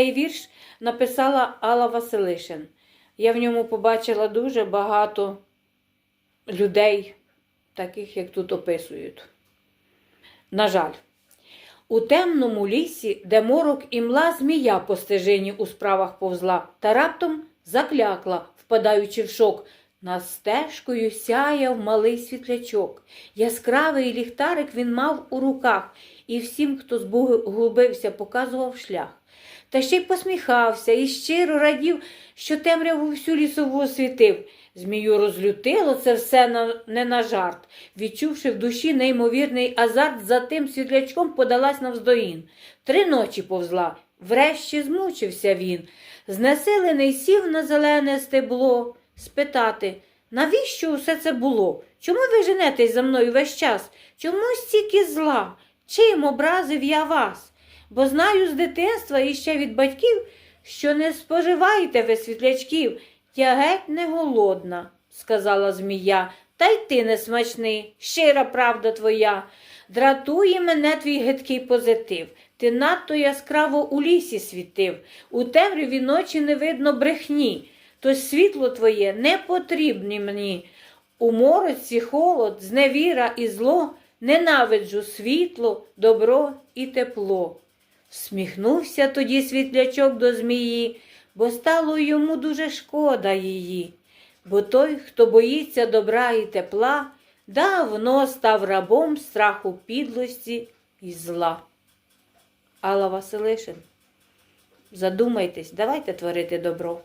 Цей вірш написала Алла Василишин. Я в ньому побачила дуже багато людей, таких, як тут описують. На жаль, у темному лісі, де морок і мла змія по стежині у справах повзла, та раптом заклякла, впадаючи в шок. Над стежкою сяяв малий світлячок. Яскравий ліхтарик він мав у руках, і всім, хто згубився, показував шлях. Та ще й посміхався і щиро радів, що темряву всю лісову освітив. Змію розлютило це все на, не на жарт. Відчувши в душі неймовірний азарт, за тим світлячком подалась навздоїн. Три ночі повзла, врешті змучився він. Знесилений сів на зелене стебло, спитати, навіщо усе це було? Чому ви женетесь за мною весь час? Чому стільки зла? Чим образив я вас? Бо знаю з дитинства і ще від батьків, що не споживаєте ви світлячків. Я геть не голодна, сказала змія, та й ти не смачний, щира правда твоя. Дратує мене твій гидкий позитив. Ти надто яскраво у лісі світив, у темряві ночі не видно брехні, то світло твоє не потрібне мені. У мороці холод, зневіра і зло, ненавиджу світло, добро і тепло. Всміхнувся тоді світлячок до змії, бо стало йому дуже шкода її. Бо той, хто боїться добра і тепла, давно став рабом страху підлості і зла. Алла Василишин, задумайтесь, давайте творити добро.